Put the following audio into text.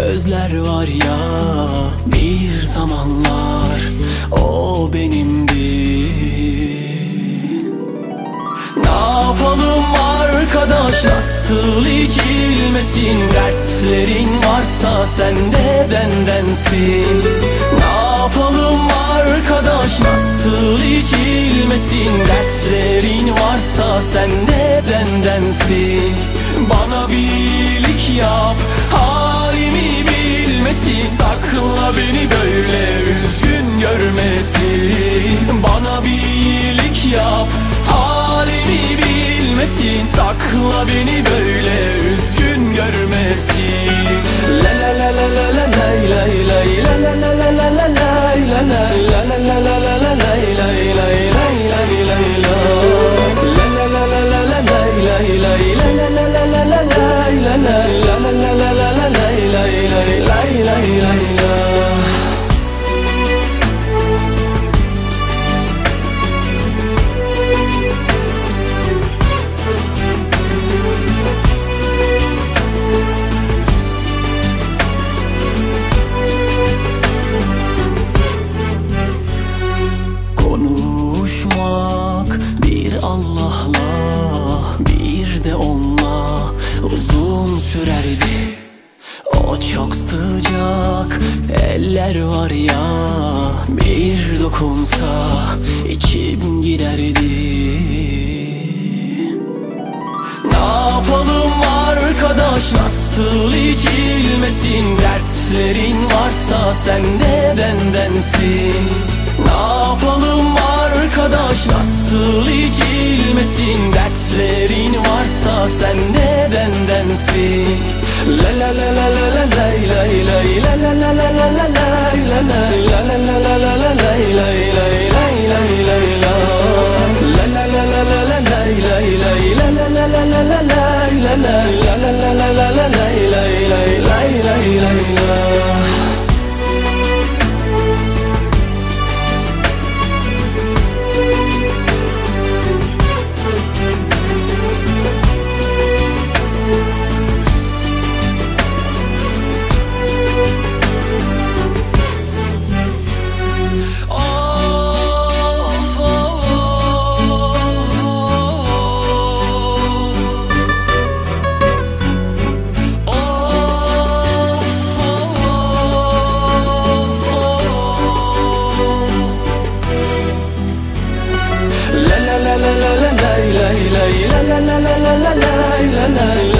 gözler var ya bir zamanlar o benimdi. Ne yapalım arkadaş nasıl içilmesin? Dertlerin varsa sen de bendensin. Ne yapalım arkadaş nasıl içilmesin? Dertlerin varsa sen de bendensin. Bana bir iyilik yap halimi beni böyle üzgün görmesin. Bana bir iyilik yap halimi bilmesin. Sakla beni böyle üzgün görmesin. La la la la la la Allah'la bir de onunla uzun sürerdi. O çok sıcak eller var ya bir dokunsa içim giderdi. Ne yapalım arkadaş nasıl içilmesin? Dertlerin varsa sen de bendensin. Ne yapalım arkadaş nasıl içilmesin Dertlerin varsa sen de bendensin La la la la la la lay lay lay la la la la la la lay la lay la la la la la la lay lay lay lay la la la la la